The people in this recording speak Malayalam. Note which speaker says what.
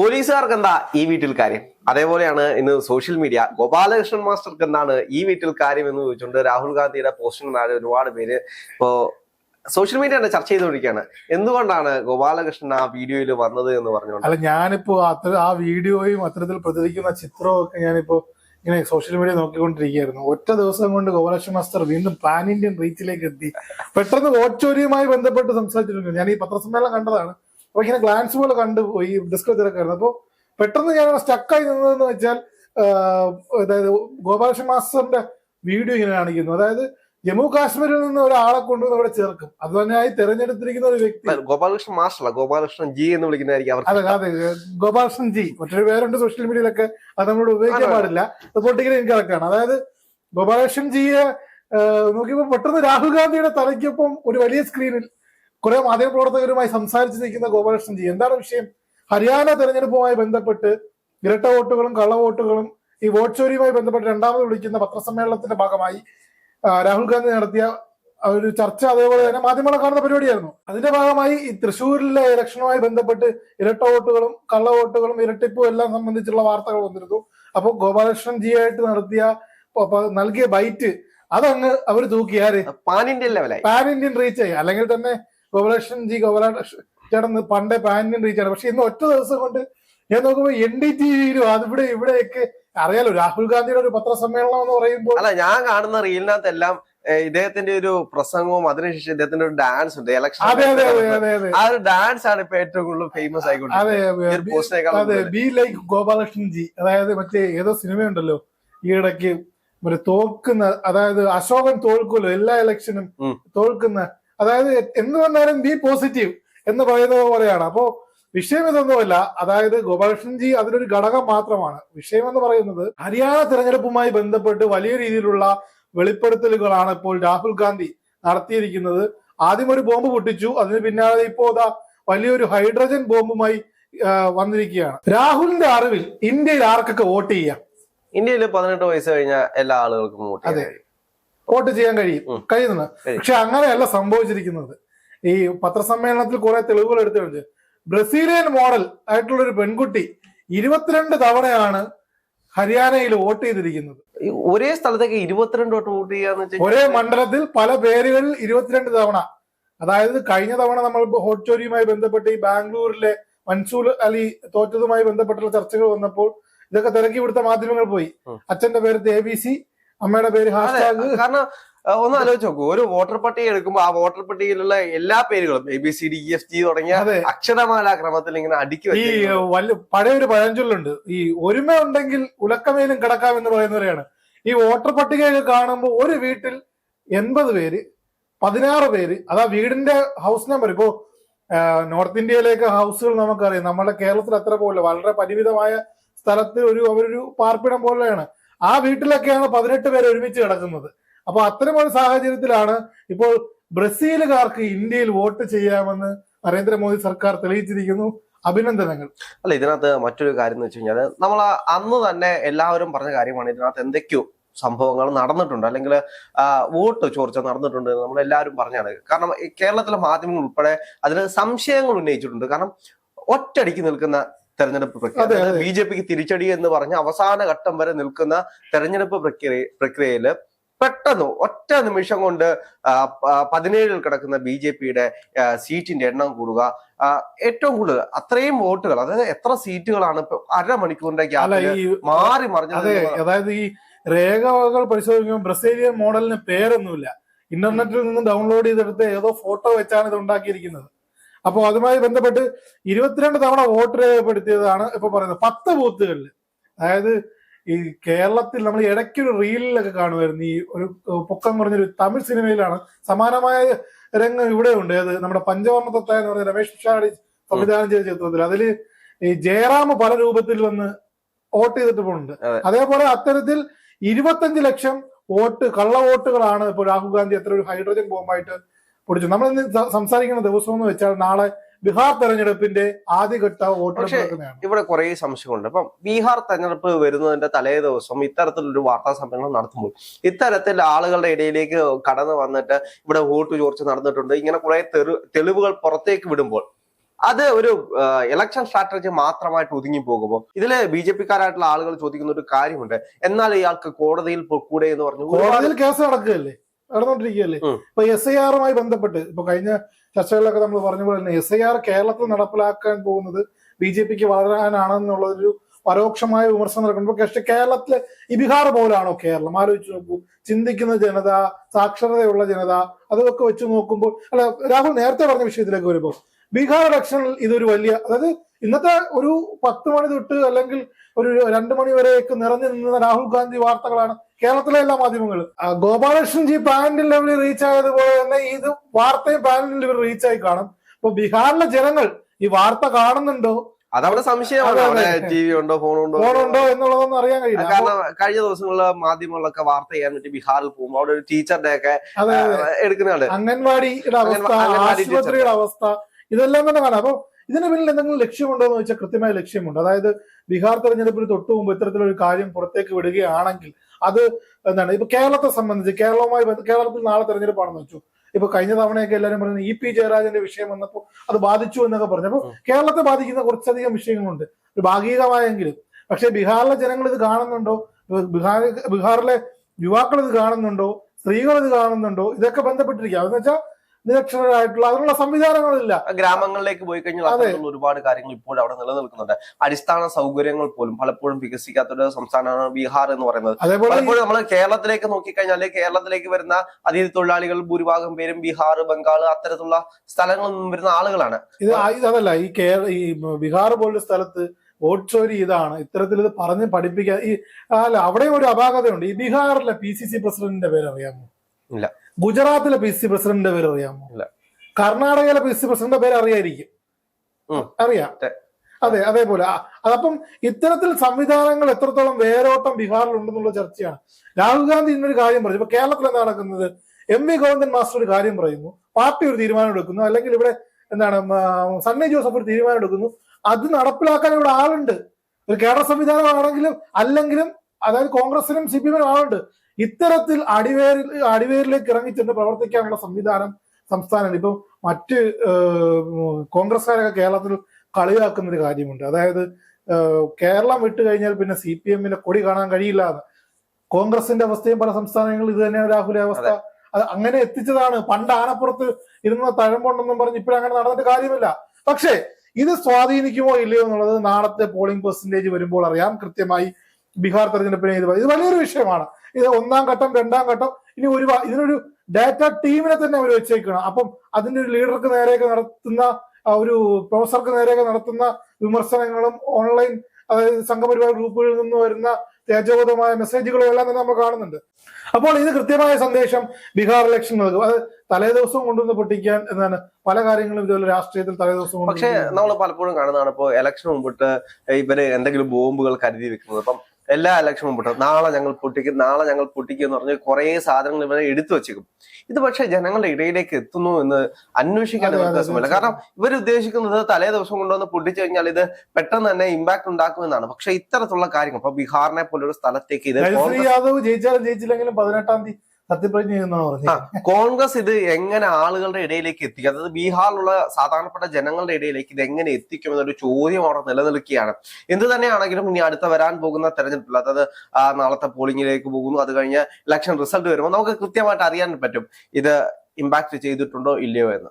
Speaker 1: പോലീസുകാർക്ക് എന്താ ഈ വീട്ടിൽ കാര്യം? അതേപോലെയാണ് ഇന്ന് സോഷ്യൽ മീഡിയ. ഗോപാലകൃഷ്ണൻ മാസ്റ്റർക്ക് എന്താണ് ഈ വീട്ടിൽ കാര്യം എന്ന് ചോദിച്ചുകൊണ്ട് രാഹുൽ ഗാന്ധിയുടെ പോസ്റ്റിന് താഴെ ഒരുപാട് പേര് ഇപ്പോ സോഷ്യൽ മീഡിയ ചർച്ച ചെയ്തുകൊണ്ടിരിക്കുകയാണ്. എന്തുകൊണ്ടാണ് ഗോപാലകൃഷ്ണൻ ആ വീഡിയോയിൽ വന്നത് എന്ന് പറഞ്ഞുകൊണ്ട്?
Speaker 2: അല്ല ഞാനിപ്പോ അത്ര ആ വീഡിയോയും അത്തരത്തിൽ പ്രതികരിക്കുന്ന ചിത്രവും ഒക്കെ ഞാനിപ്പോ ഇങ്ങനെ സോഷ്യൽ മീഡിയ നോക്കിക്കൊണ്ടിരിക്കുകയായിരുന്നു. ഒറ്റ ദിവസം കൊണ്ട് ഗോപാലകൃഷ്ണൻ മാസ്റ്റർ വീണ്ടും പാൻ ഇന്ത്യൻ റീച്ചിലേക്ക് എത്തി. പെട്ടെന്ന് വോട്ട് ബന്ധപ്പെട്ട് സംസാരിച്ചിട്ടുണ്ട് ഞാൻ ഈ പത്രസമ്മേളനം കണ്ടതാണ്. അപ്പൊ ഇങ്ങനെ ഗ്ലാൻസ് പോലെ കണ്ടു പോയി ഡിസ്കോ തിരക്കായിരുന്നു. അപ്പൊ പെട്ടെന്ന് ഞാൻ സ്റ്റക്കായി നിന്നതെന്ന് വെച്ചാൽ അതായത് ഗോപാലകൃഷ്ണ മാസ്റ്ററിന്റെ വീഡിയോ ഇങ്ങനെ കാണിക്കുന്നു. അതായത് ജമ്മു കാശ്മീരിൽ നിന്ന് ഒരാളെ കൊണ്ടുവന്ന് അവിടെ ചേർക്കും. അത് തന്നെയായി തെരഞ്ഞെടുത്തിരിക്കുന്ന ഒരു വ്യക്തി.
Speaker 1: ഗോപാലകൃഷ്ണൻ മാസ്റ്റർ അല്ല ഗോപാലകൃഷ്ണൻ ജി എന്ന് വിളിക്കുന്നതായിരിക്കും
Speaker 2: അതെ അതെ ഗോപാലകൃഷ്ണൻ ജി. മറ്റൊരു പേരുണ്ട് സോഷ്യൽ മീഡിയയിലൊക്കെ അത് നമ്മളോട് ഉപയോഗിക്കാൻ പാടില്ല. അത് പൊട്ടിക്കൽ എനിക്ക് കറക്റ്റാണ് അതായത് ഗോപാലകൃഷ്ണൻ ജിയെ നോക്കിയപ്പോ നോക്കിയപ്പോൾ പെട്ടെന്ന് രാഹുൽ ഗാന്ധിയുടെ തലയ്ക്കൊപ്പം ഒരു വലിയ സ്ക്രീനിൽ കുറെ മാധ്യമപ്രവർത്തകരുമായി സംസാരിച്ച് നിൽക്കുന്ന ഗോപാലകൃഷ്ണൻ ജി എന്താണ് വിഷയം? ഹരിയാന തെരഞ്ഞെടുപ്പുമായി ബന്ധപ്പെട്ട് ഇരട്ട വോട്ടുകളും കള്ള വോട്ടുകളും ഈ വോട്ട് ചോരിയുമായി ബന്ധപ്പെട്ട് രണ്ടാമത് വിളിക്കുന്ന പത്രസമ്മേളനത്തിന്റെ ഭാഗമായി രാഹുൽ ഗാന്ധി നടത്തിയ ഒരു ചർച്ച അതേപോലെ തന്നെ മാധ്യമങ്ങളെ കാണുന്ന പരിപാടിയായിരുന്നു. അതിന്റെ ഭാഗമായി ഈ തൃശ്ശൂരിലെ ഇലക്ഷനുമായി ബന്ധപ്പെട്ട് ഇരട്ട വോട്ടുകളും കള്ള വോട്ടുകളും ഇരട്ടിപ്പും എല്ലാം സംബന്ധിച്ചുള്ള വാർത്തകൾ വന്നിരുന്നു. അപ്പോൾ ഗോപാലകൃഷ്ണൻ ജി ആയിട്ട് നടത്തിയ നൽകിയ ബൈറ്റ് അതങ്ങ് അവർ തൂക്കി.
Speaker 1: പാൻ ഇന്ത്യൻ ലെവലായി.
Speaker 2: പാൻ ഇന്ത്യൻ റീച്ച് ആയി. അല്ലെങ്കിൽ തന്നെ ഗോപാലകൃഷ്ണൻ ജി ഗോപാലകൃഷ്ണൻ ചേട്ടൻ പണ്ടേ പാൻ റീച്ചാണ് റീച്ച് പക്ഷെ ഇന്ന് ഒറ്റ ദിവസം കൊണ്ട് ഞാൻ നോക്കുമ്പോ എൻ ഡി ടി വിയിലും അതിവിടെ ഇവിടെയൊക്കെ അറിയാലോ രാഹുൽ ഗാന്ധിയുടെ ഒരു പത്രസമ്മേളനം എന്ന് പറയുമ്പോൾ
Speaker 1: അല്ല ഞാൻ കാണുന്ന റീലിനകത്ത് എല്ലാം ഇദ്ദേഹത്തിന്റെ ഒരു പ്രസംഗവും അതിനുശേഷം ഇദ്ദേഹത്തിന്റെ ഒരു ഡാൻസ് ഉണ്ട് ഇലക്ഷൻ ആ ഒരു ഡാൻസ് ആണ് ഇപ്പൊ ഏറ്റവും കൂടുതൽ ഫേമസ് ആയിക്കൊണ്ടിരിക്കുന്നത്.
Speaker 2: B- like Gopalakrishnan ji. അതായത് മറ്റേ ഏതോ സിനിമയുണ്ടല്ലോ ഈ ഇടയ്ക്ക് തോൽക്കുന്ന അതായത് അശോകൻ തോൽക്കുമല്ലോ എല്ലാ ഇലക്ഷനും. തോൽക്കുന്ന അതായത് എന്ന് പറഞ്ഞാലും ബി പോസിറ്റീവ് എന്ന് പറയുന്നത് പോലെയാണ്. അപ്പോ വിഷയം ഇതൊന്നുമല്ല. അതായത് ഗോപാലകൃഷ്ണൻ ജി അതിലൊരു ഘടകം മാത്രമാണ്. വിഷയം എന്ന് പറയുന്നത് ഹരിയാന തെരഞ്ഞെടുപ്പുമായി ബന്ധപ്പെട്ട് വലിയ രീതിയിലുള്ള വെളിപ്പെടുത്തലുകളാണ് ഇപ്പോൾ രാഹുൽ ഗാന്ധി നടത്തിയിരിക്കുന്നത്. ആദ്യം ഒരു ബോംബ് പൊട്ടിച്ചു. അതിന് പിന്നാലെ ഇപ്പോ അതാ വലിയൊരു ഹൈഡ്രജൻ ബോംബുമായി വന്നിരിക്കുകയാണ്. രാഹുലിന്റെ അറിവിൽ ഇന്ത്യയിൽ ആർക്കൊക്കെ വോട്ട് ചെയ്യാം?
Speaker 1: ഇന്ത്യയിൽ പതിനെട്ട് വയസ്സ് കഴിഞ്ഞ എല്ലാ ആളുകൾക്കും വോട്ട് ചെയ്യാം
Speaker 2: അതെ. വോട്ട് ചെയ്യാൻ കഴിയും
Speaker 1: കഴിയുന്നു
Speaker 2: കഴിയുന്നുണ്ട് പക്ഷെ അങ്ങനെയല്ല സംഭവിച്ചിരിക്കുന്നത്. ഈ പത്രസമ്മേളനത്തിൽ കുറെ തെളിവുകൾ എടുത്തു ബ്രസീലിയൻ മോഡൽ ആയിട്ടുള്ള ഒരു പെൺകുട്ടി ഇരുപത്തിരണ്ട് തവണയാണ് ഹരിയാനയിൽ വോട്ട് ചെയ്തിരിക്കുന്നത്.
Speaker 1: ഒരേ സ്ഥലത്തേക്ക് ഇരുപത്തിരണ്ട് വോട്ട് വോട്ട് ചെയ്യാന്ന് വെച്ചാൽ
Speaker 2: ഒരേ മണ്ഡലത്തിൽ പല പേരുകളിൽ ഇരുപത്തിരണ്ട് തവണ. അതായത് കഴിഞ്ഞ തവണ നമ്മൾ ഹോട്ട് ചോരിയുമായി ബന്ധപ്പെട്ട് ഈ ബാംഗ്ലൂരിലെ മൻസൂർ അലി തോറ്റതുമായി ബന്ധപ്പെട്ടുള്ള ചർച്ചകൾ വന്നപ്പോൾ ഇതൊക്കെ തിരക്കി വിടുത്ത മാധ്യമങ്ങൾ പോയി. അച്ഛന്റെ പേര് എ ബി സി അമ്മയുടെ പേര് ഹാഷ്ടാഗ്.
Speaker 1: കാരണം ഒന്ന് ആലോചിച്ച് നോക്കൂ. ഒരു വോട്ടർ പട്ടിക എടുക്കുമ്പോൾ ആ വോട്ടർ പട്ടികയിലുള്ള എല്ലാ പേരുകളും A B C D E F G തുടങ്ങിയ
Speaker 2: അക്ഷരമാലാക്രമത്തിൽ
Speaker 1: അക്ഷരമാല ക്രമത്തിൽ ഇങ്ങനെ അടുക്കി
Speaker 2: ഈ
Speaker 1: വലിയ
Speaker 2: വല്ല പഴയ ഒരു പഴഞ്ചൊല്ലുണ്ട്. ഈ ഒരുമ ഉണ്ടെങ്കിൽ ഉലക്കമേലും കിടക്കാം എന്ന് പറയുന്നവരെയാണ്. ഈ വോട്ടർ പട്ടികയൊക്കെ കാണുമ്പോൾ ഒരു വീട്ടിൽ എൺപത് പേര് പതിനാറ് പേര് അതാ വീടിന്റെ ഹൗസ് നമ്പർ. ഇപ്പോ നോർത്ത് ഇന്ത്യയിലേക്ക് ഹൗസുകൾ നമുക്കറിയാം. നമ്മുടെ കേരളത്തിൽ അത്ര പോലെ വളരെ പരിമിതമായ സ്ഥലത്ത് ഒരു അവരൊരു പാർപ്പിടം പോലെയാണ്. ആ വീട്ടിലൊക്കെയാണ് പതിനെട്ട് പേര് ഒരുമിച്ച് കിടക്കുന്നത്. അപ്പൊ അത്തരം ഒരു സാഹചര്യത്തിലാണ് ഇപ്പോൾ ബ്രസീലുകാർക്ക് ഇന്ത്യയിൽ വോട്ട് ചെയ്യാമെന്ന് നരേന്ദ്രമോദി സർക്കാർ തെളിയിച്ചിരിക്കുന്നു. അഭിനന്ദനങ്ങൾ.
Speaker 1: അല്ല ഇതിനകത്ത് മറ്റൊരു കാര്യം എന്ന് വെച്ച് കഴിഞ്ഞാൽ നമ്മൾ അന്ന് തന്നെ എല്ലാവരും പറഞ്ഞ കാര്യമാണ് ഇതിനകത്ത് എന്തൊക്കെയോ സംഭവങ്ങൾ നടന്നിട്ടുണ്ട്. അല്ലെങ്കിൽ വോട്ട് ചോർച്ച നടന്നിട്ടുണ്ട് നമ്മൾ എല്ലാവരും പറഞ്ഞാണ്. കാരണം കേരളത്തിലെ മാധ്യമങ്ങൾ ഉൾപ്പെടെ അതിന് സംശയങ്ങൾ ഉന്നയിച്ചിട്ടുണ്ട്. കാരണം ഒറ്റടിക്ക് നിൽക്കുന്ന തെരഞ്ഞെടുപ്പ് പ്രക്രിയ. ബി ജെ പിക്ക് തിരിച്ചടി എന്ന് പറഞ്ഞ അവസാന ഘട്ടം വരെ നിൽക്കുന്ന തെരഞ്ഞെടുപ്പ് പ്രക്രിയ പ്രക്രിയയിൽ പെട്ടെന്ന് ഒറ്റ നിമിഷം കൊണ്ട് പതിനേഴിൽ കിടക്കുന്ന ബി ജെ പിയുടെ സീറ്റിന്റെ എണ്ണം കൂടുക. ഏറ്റവും കൂടുതൽ അത്രയും വോട്ടുകൾ അതായത് എത്ര സീറ്റുകളാണ് ഇപ്പൊ അരമണിക്കൂറിന്റെ ഗ്യാപ്പിൽ മാറി മറിഞ്ഞത്
Speaker 2: അതായത് ഈ രേഖകൾ പരിശോധിക്കുമ്പോൾ ബ്രസീലിയൻ മോഡലിന് പേരൊന്നുമില്ല. ഇന്റർനെറ്റിൽ നിന്ന് ഡൗൺലോഡ് ചെയ്തെടുത്ത് ഏതോ ഫോട്ടോ വെച്ചാണ് ഇത് ഉണ്ടാക്കിയിരിക്കുന്നത്. അപ്പോൾ അതുമായി ബന്ധപ്പെട്ട് ഇരുപത്തിരണ്ട് തവണ വോട്ട് രേഖപ്പെടുത്തിയതാണ് ഇപ്പൊ പറയുന്നത്. പത്ത് ബൂത്തുകളിൽ അതായത് ഈ കേരളത്തിൽ നമ്മൾ ഇടയ്ക്കൊരു റീലിലൊക്കെ കാണുമായിരുന്നു. ഈ ഒരു പൊക്കം കുറഞ്ഞൊരു തമിഴ് സിനിമയിലാണ് സമാനമായ രംഗം ഇവിടെ ഉണ്ട്. അത് നമ്മുടെ പഞ്ചവർണ തത്ത എന്ന് പറഞ്ഞ രമേശ് പിഷാടി സംവിധാനം ചെയ്ത ചിത്രത്തിൽ. അതിൽ ഈ ജയറാം പല രൂപത്തിൽ വന്ന് വോട്ട് ചെയ്തിട്ട് പോകുന്നുണ്ട്. അതേപോലെ അത്തരത്തിൽ ഇരുപത്തഞ്ച് ലക്ഷം വോട്ട് കള്ള വോട്ടുകളാണ് ഇപ്പോൾ രാഹുൽ ഗാന്ധി എത്ര ഒരു ഹൈഡ്രജൻ ബോംബായിട്ട് പൊടിച്ചു. നമ്മൾ ഇന്ന് സംസാരിക്കുന്ന ദിവസം എന്ന് വെച്ചാൽ നാളെ ബീഹാർ തെരഞ്ഞെടുപ്പിന്റെ ആദ്യഘട്ട വോട്ടെടുപ്പ്
Speaker 1: ഇവിടെ കുറെ സംശയമുണ്ട് അപ്പം ബീഹാർ തെരഞ്ഞെടുപ്പ് വരുന്നതിന്റെ തലേ ദിവസം ഇത്തരത്തിലൊരു വാർത്താ സമ്മേളനം നടത്തുമ്പോൾ ഇത്തരത്തിൽ ആളുകളുടെ ഇടയിലേക്ക് കടന്നു വന്നിട്ട് ഇവിടെ വോട്ട് ചോർച്ച നടന്നിട്ടുണ്ട്. ഇങ്ങനെ കുറെ തെളിവുകൾ പുറത്തേക്ക് വിടുമ്പോൾ അത് ഒരു ഇലക്ഷൻ സ്ട്രാറ്റജി മാത്രമായിട്ട് ഒതുങ്ങി പോകുമ്പോൾ ഇതിൽ ബി ജെ പിക്കാരായിട്ടുള്ള ആളുകൾ ചോദിക്കുന്ന ഒരു കാര്യമുണ്ട്. എന്നാൽ ഇയാൾക്ക് കോടതിയിൽ പൊക്കൂടെ എന്ന് പറഞ്ഞു
Speaker 2: കോടതിയിൽ കേസ് നടക്കുകയല്ലേ? നടന്നുകൊണ്ടിരിക്കുകയല്ലേ. ഇപ്പൊ എസ് ഐ ആറുമായി ബന്ധപ്പെട്ട് ഇപ്പൊ കഴിഞ്ഞ ചർച്ചകളിലൊക്കെ നമ്മൾ പറഞ്ഞ പോലെ തന്നെ എസ് ഐ ആർ കേരളത്തിൽ നടപ്പിലാക്കാൻ പോകുന്നത് ബി ജെ പിക്ക് വളരാനാണെന്നുള്ളൊരു പരോക്ഷമായ വിമർശനം നടക്കുമ്പോൾ പക്ഷെ കേരളത്തിലെ ഈ ബീഹാർ പോലാണോ കേരളം? ആലോചിച്ച് നോക്കൂ. ചിന്തിക്കുന്ന ജനത സാക്ഷരതയുള്ള ജനത അതൊക്കെ വെച്ച് നോക്കുമ്പോൾ അല്ല രാഹുൽ നേരത്തെ പറഞ്ഞ വിഷയത്തിലേക്ക് വരുമ്പോൾ ബീഹാർ ഇലക്ഷനിൽ ഇതൊരു വലിയ അതായത് ഇന്നത്തെ ഒരു പത്ത് മണി തൊട്ട് അല്ലെങ്കിൽ ഒരു രണ്ടു മണി വരെയൊക്കെ നിറഞ്ഞു നിന്ന രാഹുൽ ഗാന്ധി വാർത്തകളാണ് കേരളത്തിലെ എല്ലാ മാധ്യമങ്ങളും. ഗോപാലകൃഷ്ണൻ ജി പാനൽ ലെവലിൽ റീച്ച് ആയതുപോലെ തന്നെ ഇത് വാർത്തയും പാനൽ ലെവലിൽ റീച്ച് ആയി കാണും. ഇപ്പൊ ബീഹാറിലെ ജനങ്ങൾ ഈ വാർത്ത കാണുന്നുണ്ടോ?
Speaker 1: അതവിടെ സംശയമാണ്. ടി വി ഉണ്ടോ ഫോണുണ്ടോ?
Speaker 2: ഫോണുണ്ടോ എന്നുള്ളതൊന്നും അറിയാൻ കഴിയില്ല. അപ്പൊ
Speaker 1: കാരണം കഴിഞ്ഞ ദിവസങ്ങളിലെ മാധ്യമങ്ങളിലൊക്കെ വാർത്ത ചെയ്യാൻ വേണ്ടി ബീഹാറിൽ പോകുമ്പോൾ അവിടെ ഒരു ടീച്ചറിന്റെ ഒക്കെ
Speaker 2: അതെ
Speaker 1: എടുക്കുന്നുണ്ട്.
Speaker 2: അംഗൻവാടിയുടെ അവസ്ഥ
Speaker 1: അംഗൻവാടി
Speaker 2: ആശുപത്രിയുടെ അവസ്ഥ ഇതെല്ലാം തന്നെ കാണാം. അപ്പൊ ഇതിന് പിന്നിൽ എന്തെങ്കിലും ലക്ഷ്യമുണ്ടോ എന്ന് വെച്ചാൽ കൃത്യമായ ലക്ഷ്യമുണ്ട്. അതായത് ബീഹാർ തെരഞ്ഞെടുപ്പിന് തൊട്ടു മുമ്പ് ഇത്തരത്തിലൊരു കാര്യം പുറത്തേക്ക് വിടുകയാണെങ്കിൽ അത് എന്താണ്? ഇപ്പൊ കേരളത്തെ സംബന്ധിച്ച് കേരളവുമായി കേരളത്തിൽ നാളെ തെരഞ്ഞെടുപ്പാണെന്ന് വെച്ചു. ഇപ്പൊ കഴിഞ്ഞ തവണയൊക്കെ എല്ലാവരും പറഞ്ഞു ഇ പി ജയരാജന്റെ വിഷയം വന്നപ്പോൾ അത് ബാധിച്ചു എന്നൊക്കെ പറഞ്ഞപ്പോൾ കേരളത്തെ ബാധിക്കുന്ന കുറച്ചധികം വിഷയങ്ങളുണ്ട്. ഒരു ഭാഗികമായെങ്കിലും. പക്ഷെ ബീഹാറിലെ ജനങ്ങൾ ഇത് കാണുന്നുണ്ടോ? ബീഹാർ ബീഹാറിലെ യുവാക്കൾ ഇത് കാണുന്നുണ്ടോ? സ്ത്രീകൾ ഇത് കാണുന്നുണ്ടോ? ഇതൊക്കെ ബന്ധപ്പെട്ടിരിക്കുക എന്ന് വെച്ചാൽ നിരക്ഷരരായിട്ടുള്ള അതിനുള്ള സംവിധാനങ്ങളില്ല.
Speaker 1: ഗ്രാമങ്ങളിലേക്ക് പോയി കഴിഞ്ഞാൽ
Speaker 2: അതിനുള്ള
Speaker 1: അത്തരത്തിലുള്ള ഒരുപാട് കാര്യങ്ങൾ ഇപ്പോൾ അവിടെ നിലനിൽക്കുന്നുണ്ട്. അടിസ്ഥാന സൗകര്യങ്ങൾ പോലും പലപ്പോഴും വികസിക്കാത്ത ഒരു സംസ്ഥാനമാണ് ബീഹാർ എന്ന് പറയുന്നത്.
Speaker 2: അതേപോലെ
Speaker 1: പലപ്പോഴും നമ്മൾ കേരളത്തിലേക്ക് നോക്കിക്കഴിഞ്ഞാൽ കേരളത്തിലേക്ക് വരുന്ന അതിഥി തൊഴിലാളികൾ ഭൂരിഭാഗം പേരും ബീഹാർ ബംഗാൾ അത്തരത്തിലുള്ള സ്ഥലങ്ങളിൽ നിന്നും വരുന്ന ആളുകളാണ്.
Speaker 2: ഇത് അതല്ല ഈ കേരള ഈ ബീഹാർ പോലുള്ള സ്ഥലത്ത് വോട്ട് ചോരി ഇതാണ്. ഇത്തരത്തിൽ ഇത് പറഞ്ഞ് പഠിപ്പിക്കാൻ ഈ അല്ല അവിടെയും ഒരു അപാകതയുണ്ട്. ഈ ബീഹാറിലെ പി സി സി പ്രസിഡന്റിന്റെ പേര് അറിയാമോ
Speaker 1: ഇല്ല.
Speaker 2: ഗുജറാത്തിലെ പി സി പ്രസിഡന്റിന്റെ പേര് അറിയാമോ. കർണാടകയിലെ പി സി പ്രസിഡന്റിന്റെ പേര് അറിയായിരിക്കും. അറിയാം.
Speaker 1: അതെ.
Speaker 2: അതെ അതേപോലെ. അതപ്പം ഇത്തരത്തിൽ സംവിധാനങ്ങൾ എത്രത്തോളം വേരോട്ടം ബീഹാറിൽ ഉണ്ടെന്നുള്ള ചർച്ചയാണ്. രാഹുൽ ഗാന്ധി ഇന്നൊരു കാര്യം പറഞ്ഞു. ഇപ്പൊ കേരളത്തിൽ എന്താ നടക്കുന്നത്? എം വി ഗോവിന്ദൻ മാസ്റ്റർ ഒരു കാര്യം പറയുന്നു. പാർട്ടി ഒരു തീരുമാനം എടുക്കുന്നു. അല്ലെങ്കിൽ ഇവിടെ എന്താണ് സണ്ണി ജോസഫ് ഒരു തീരുമാനം എടുക്കുന്നു. അത് നടപ്പിലാക്കാൻ ഇവിടെ ആളുണ്ട്. ഒരു കേരള സംവിധാനമാണെങ്കിലും അല്ലെങ്കിലും അതായത് കോൺഗ്രസിനും സി പി എമ്മിനും ആളുണ്ട്. ഇത്തരത്തിൽ അടിവേരിൽ അടിവേരിലേക്ക് ഇറങ്ങിച്ചെന്ന് പ്രവർത്തിക്കാനുള്ള സംവിധാനം സംസ്ഥാനം ഇപ്പം മറ്റ് കോൺഗ്രസ്സുകാരൊക്കെ കേരളത്തിൽ കളിയാക്കുന്ന ഒരു കാര്യമുണ്ട്. അതായത് കേരളം വിട്ടു കഴിഞ്ഞാൽ പിന്നെ സി പി എമ്മിന്റെ കൊടി കാണാൻ കഴിയില്ല. എന്ന് കോൺഗ്രസിന്റെ അവസ്ഥയും പല സംസ്ഥാനങ്ങളിൽ ഇത് തന്നെയാണ് രാഹുലിന്റെ അവസ്ഥ. അത്. അങ്ങനെ എത്തിച്ചതാണ്. പണ്ട് ആനപ്പുറത്ത് ഇരുന്ന തഴമ്പുണ്ടെന്നും പറഞ്ഞ് ഇപ്പോഴങ്ങനെ നടന്നിട്ട് കാര്യമില്ല. പക്ഷേ ഇത് സ്വാധീനിക്കുമോ ഇല്ലയോ എന്നുള്ളത് നാളത്തെ പോളിംഗ് പെർസെന്റേജ് വരുമ്പോൾ അറിയാം. കൃത്യമായി ബീഹാർ തെരഞ്ഞെടുപ്പിനെ ഇത് ഇത് വലിയൊരു വിഷയമാണ്. ഇത് ഒന്നാം ഘട്ടം രണ്ടാം ഘട്ടം ഇനി ഒരു ഇതിനൊരു ഡാറ്റ ടീമിനെ തന്നെ അവർ വെച്ചേക്കണം. അപ്പം അതിന്റെ ഒരു ലീഡർക്ക് നേരെയൊക്കെ നടത്തുന്ന ഒരു പ്രൊഫസർക്ക് നേരെയൊക്കെ നടത്തുന്ന വിമർശനങ്ങളും ഓൺലൈൻ അതായത് സംഘപരിവാർ ഗ്രൂപ്പുകളിൽ നിന്ന് വരുന്ന തേജോഗതമായ മെസ്സേജുകളും എല്ലാം തന്നെ നമ്മൾ കാണുന്നുണ്ട്. അപ്പോൾ ഇത് കൃത്യമായ സന്ദേശം ബീഹാർ ഇലക്ഷൻ നൽകും. അത് തലേ ദിവസം കൊണ്ടുവന്ന് പൊട്ടിക്കാൻ എന്നാണ് പല കാര്യങ്ങളും ഇതുപോലെ രാഷ്ട്രീയത്തിൽ തലേ ദിവസം
Speaker 1: പക്ഷേ നമ്മൾ പലപ്പോഴും കാണുന്നതാണ് ഇപ്പോൾ ഇലക്ഷൻ മുമ്പിട്ട് ഇവർ എന്തെങ്കിലും ബോംബുകൾ കരുതി വെക്കുന്നത്. അപ്പം എല്ലാ ഇലക്ഷനും പൊട്ടും നാളെ ഞങ്ങൾ പൊട്ടിക്കും നാളെ ഞങ്ങൾ പൊട്ടിക്കും എന്ന് പറഞ്ഞ് കുറെ സാധനങ്ങൾ ഇവരെ എടുത്തു വെച്ചേക്കും. ഇത് പക്ഷെ ജനങ്ങളുടെ ഇടയിലേക്ക് എത്തുന്നു എന്ന് അന്വേഷിക്കാൻ രസമില്ല കാരണം ഇവർ ഉദ്ദേശിക്കുന്നത് തലേ ദിവസം കൊണ്ടുവന്ന് പൊട്ടിച്ചു കഴിഞ്ഞാൽ ഇത് പെട്ടെന്ന് തന്നെ ഇമ്പാക്ട് ഉണ്ടാക്കുമെന്നാണ് പക്ഷെ ഇത്തരത്തിലുള്ള കാര്യങ്ങൾ ഇപ്പൊ ബീഹാറിനെ പോലൊരു സ്ഥലത്തേക്ക് ഇത്
Speaker 2: യാദവ് ജയിച്ചാലും ജയിച്ചില്ലെങ്കിലും പതിനെട്ടാം തീയതി സത്യപ്രതിജ്ഞ
Speaker 1: ആ,
Speaker 2: പറഞ്ഞത്
Speaker 1: കോൺഗ്രസ് ഇത് എങ്ങനെ ആളുകളുടെ ഇടയിലേക്ക് എത്തിക്കും അതായത് ബീഹാറിലുള്ള സാധാരണപ്പെട്ട ജനങ്ങളുടെ ഇടയിലേക്ക് ഇത് എങ്ങനെ എത്തിക്കും എന്നൊരു ചോദ്യം അവിടെ നിലനിൽക്കുകയാണ്. എന്ത് തന്നെയാണെങ്കിലും ഇനി അടുത്ത വരാൻ പോകുന്ന തെരഞ്ഞെടുപ്പിൽ അതായത് നാളത്തെ പോളിംഗിലേക്ക് പോകുന്നു. അത് കഴിഞ്ഞ് ഇലക്ഷൻ റിസൾട്ട് വരുമ്പോൾ നമുക്ക് കൃത്യമായിട്ട് അറിയാൻ പറ്റും ഇത് ഇമ്പാക്ട് ചെയ്തിട്ടുണ്ടോ ഇല്ലയോ എന്ന്.